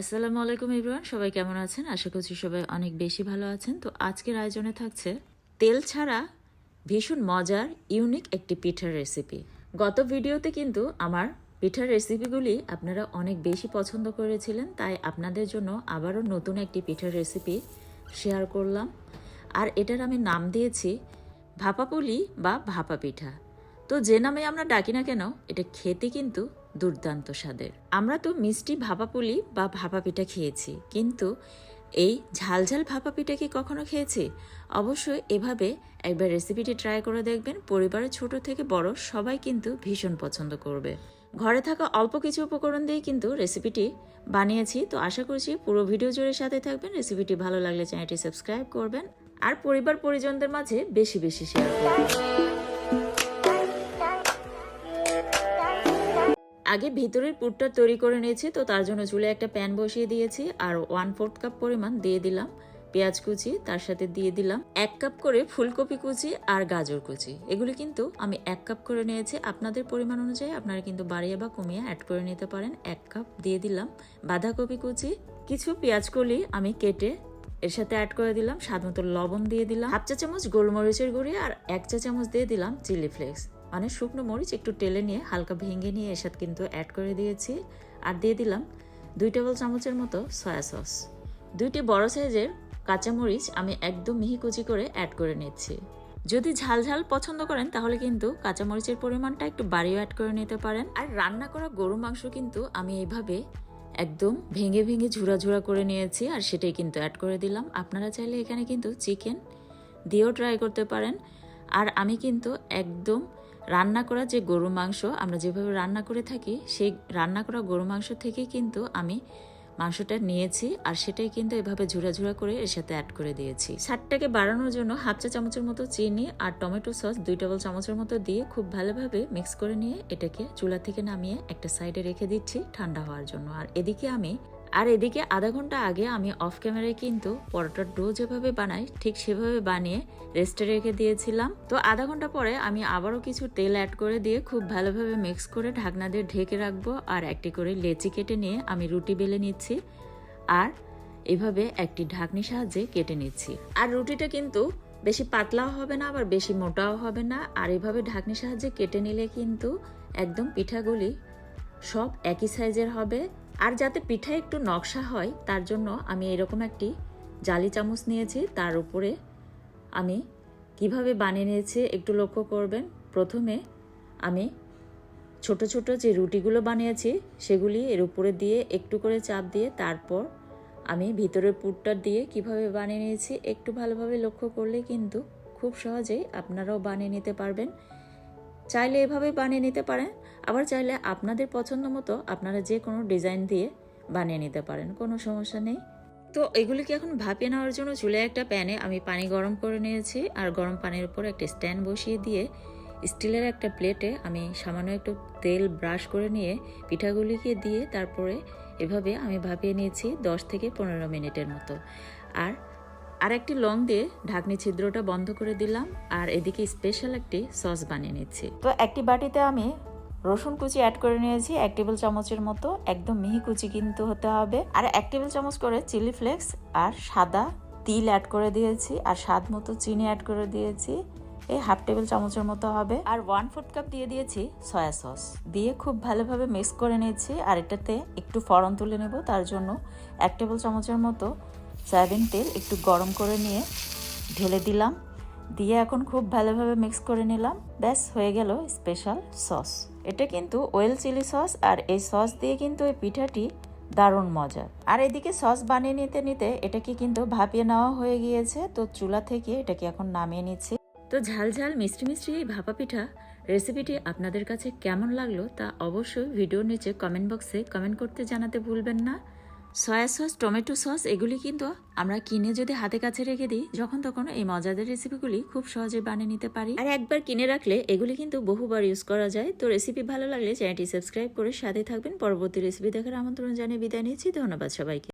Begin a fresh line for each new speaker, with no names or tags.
আসসালামু আলাইকুম ইব্রান সবাই কেমন আছেন? আশা করছি সবাই অনেক বেশি ভালো আছেন। তো আজকের আয়োজনে থাকছে তেল ছাড়া ভীষণ মজার ইউনিক একটি পিঠার রেসিপি গত ভিডিওতে কিন্তু আমার পিঠার রেসিপিগুলি আপনারা অনেক বেশি পছন্দ করেছিলেন, তাই আপনাদের জন্য আবারও নতুন একটি পিঠার রেসিপি শেয়ার করলাম। আর এটার আমি নাম দিয়েছি ভাপাপুলি বা ভাপা পিঠা। তো যে নামে আমরা ডাকি না কেন, এটা খেতে কিন্তু দুর্দান্ত স্বাদের। আমরা তো মিষ্টি ভাপা পুলি বা ভাপা পিঠা খেয়েছি, কিন্তু এই ঝালঝাল ভাপা পিঠা কি কখনো খেয়েছি? অবশ্যই এভাবে একবার রেসিপিটি ট্রাই করে দেখবেন, পরিবারের ছোট থেকে বড় সবাই কিন্তু ভীষণ পছন্দ করবে। ঘরে থাকা অল্প কিছু উপকরণ দিয়ে কিন্তু রেসিপিটি বানিয়েছি, তো আশা করছি পুরো ভিডিও জুড়ে সাথে থাকবেন। রেসিপিটি ভালো লাগলে চ্যানেলটি সাবস্ক্রাইব করবেন, আর পরিবার পরিজনদের মাঝে বেশি বেশি শেয়ার করবেন। আগে ভিতরের পুরটা তৈরি করে নিয়েছি, তো তার জন্য চুলে একটা প্যান বসিয়ে দিয়েছি, আর ওয়ান ফোর্থ কাপ পরিমাণ দিয়ে দিলাম। পেঁয়াজ কুচি, তার সাথে দিয়ে দিলাম এক কাপ করে ফুলকপি কুচি আর গাজর কুচি। এগুলি কিন্তু আমি এক কাপ করে নিয়েছি। আপনাদের পরিমাণ অনুযায়ী আপনারা কিন্তু বাড়িয়ে বা কমিয়ে অ্যাড করে নিতে পারেন। এক কাপ দিয়ে দিলাম বাঁধাকপি কুচি, কিছু পেঁয়াজ কলি আমি কেটে এর সাথে অ্যাড করে দিলাম, স্বাদ মতো লবণ দিয়ে দিলাম, হাফ চা চামচ গোলমরিচের গুঁড়ি আর এক চা চামচ দিয়ে দিলাম চিলি ফ্লেক্স মানে শুকনো মরিচ একটু টেলে নিয়ে হালকা ভেঙে নিয়ে এর সাথে কিন্তু অ্যাড করে দিয়েছি। আর দিয়ে দিলাম দুই টেবিল চামচের মতো সয়া সস দুইটি বড় সাইজের কাঁচামরিচ আমি একদম মিহি কুচি করে অ্যাড করে নিচ্ছি। যদি ঝাল ঝাল পছন্দ করেন তাহলে কিন্তু কাঁচামরিচের পরিমাণটা একটু বাড়িয়ে অ্যাড করে নিতে পারেন। আর রান্না করা গরু মাংস কিন্তু আমি এইভাবে একদম ভেঙে ভেঙে ঝুরা ঝুরা করে নিয়েছি আর সেটাই কিন্তু অ্যাড করে দিলাম। আপনারা চাইলে এখানে কিন্তু চিকেন দিয়েও ট্রাই করতে পারেন। আর আমি কিন্তু একদম রান্না করা যে গরু মাংস, আমরা যেভাবে রান্না করে থাকি, সেই রান্না করা গরু মাংস থেকেই কিন্তু আমি মাংসটা নিয়েছি আর সেটাই কিন্তু এভাবে ঝুরা ঝুরা করে এর সাথে অ্যাড করে দিয়েছি। স্বাদটাকে বাড়ানোর জন্য হাফ চা চামচের মতো চিনি আর টমেটো সস দুই টেবিল চামচের মতো দিয়ে খুব ভালোভাবে মিক্স করে নিয়ে এটাকে চুলা থেকে নামিয়ে একটা সাইডে রেখে দিচ্ছি ঠান্ডা হওয়ার জন্য। আর এদিকে আমি আর এদিকে আধা ঘণ্টা আগে আমি অফ ক্যামেরায় কিন্তু পরোটার ডো যেভাবে বানাই, ঠিক সেভাবে বানিয়ে রেস্টে রেখে দিয়েছিলাম। তো আধা ঘণ্টা পরে আমি আবারও কিছু তেল অ্যাড করে দিয়ে খুব ভালোভাবে মিক্স করে ঢাকনা দিয়ে ঢেকে রাখব আর একটি করে লেচি কেটে নিয়ে আমি রুটি বেলে নিচ্ছি আর এভাবে একটি ঢাকনি সাহায্যে কেটে নিচ্ছি। আর রুটিটা কিন্তু বেশি পাতলাও হবে না, আবার বেশি মোটাও হবে না। আর এভাবে ঢাকনি সাহায্যে কেটে নিলে কিন্তু একদম পিঠাগুলি সব একই সাইজের হবে। আর যাতে পিঠা একটু নকশা হয়, তার জন্য আমি এরকম একটি জালি চামচ নিয়েছি। তার উপরে আমি কীভাবে বানিয়ে নিয়েছি একটু লক্ষ্য করবেন। প্রথমে আমি ছোট ছোট যে রুটিগুলো বানিয়েছি, সেগুলি এর উপরে দিয়ে একটু করে চাপ দিয়ে তারপর আমি ভিতরের পুরটা দিয়ে কীভাবে বানিয়ে নিয়েছি একটু ভালোভাবে লক্ষ্য করলে কিন্তু খুব সহজেই আপনারাও বানিয়ে নিতে পারবেন। চাইলে এভাবে বানিয়ে নিতে পারেন। আবার চাইলে আপনাদের পছন্দ মতো আপনারা যে কোনো ডিজাইন দিয়ে বানিয়ে নিতে পারেন, কোনো সমস্যা নেই। তো এগুলিকে এখন ভাপিয়ে নেওয়ার জন্য চুলে একটা প্যানে আমি পানি গরম করে নিয়েছি আর গরম পানির উপর একটা স্ট্যান্ড বসিয়ে দিয়ে স্টিলের একটা প্লেটে আমি সামান্য একটু তেল ব্রাশ করে নিয়ে পিঠাগুলিকে দিয়ে তারপরে এভাবে আমি ভাপিয়ে নিয়েছি দশ থেকে পনেরো মিনিটের মতো। আর আর একটি লং দিয়ে ঢাকনি ছিদ্রটা বন্ধ করে দিলাম, আর এদিকে স্পেশাল একটি সস বানিয়ে নিচ্ছি। তো একটি বাটিতে আমি রসুন কুচি অ্যাড করে নিয়েছি, এক টেবিল চামচের মতো, একদম মিহি কুচি কিন্তু হতে হবে। আর এক টেবিল চামচ করে চিলি ফ্লেক্স আর সাদা তিল অ্যাড করে দিয়েছি, আর স্বাদ মতো চিনি অ্যাড করে দিয়েছি। এই হাফ টেবিল চামচের মতো হবে। আর ওয়ান ফোর্থ কাপ দিয়ে দিয়েছি সয়া সস দিয়ে খুব ভালোভাবে মিক্স করে নিয়েছি। আর এটাতে একটু ফড়ন তুলে নেব। তার জন্য এক টেবিল চামচের মতো সয়াবিন তেল একটু গরম করে নিয়ে ঢেলে দিলাম। দিয়ে এখন খুব ভালোভাবে মিক্স করে নিলাম। ব্যাস, হয়ে গেল স্পেশাল সস এটা কিন্তু ওয়েল চিলি সস আর এই সস দিয়ে কিন্তু এই পিঠাটি দারুণ মজা। আর এদিকে সস বানিয়ে নিতে নিতে এটাকে কিন্তু ভাপিয়ে নেওয়া হয়ে গিয়েছে। তো চুলা থেকে এটাকে এখন নামিয়ে নিচ্ছি। তো ঝাল ঝাল মিষ্টি মিষ্টি এই ভাপা পিঠা রেসিপিটি আপনাদের কাছে কেমন লাগল তা অবশ্যই ভিডিওর নিচে কমেন্ট বক্সে কমেন্ট করতে জানাতে ভুলবেন না। সয়া সস টমেটো সস এগুলি কিন্তু আমরা কিনে যদি হাতে কাছে রেখে দিই, যখন তখন এই মজাদার রেসিপিগুলি খুব সহজে বানিয়ে নিতে পারি। আর একবার কিনে রাখলে এগুলি কিন্তু বহুবার ইউজ করা যায়। তো রেসিপি ভালো লাগলে চ্যানেলটি সাবস্ক্রাইব করে সাথে থাকবেন। পরবর্তী রেসিপি দেখার আমন্ত্রণ জানিয়ে বিদায় নিচ্ছি। ধন্যবাদ সবাইকে।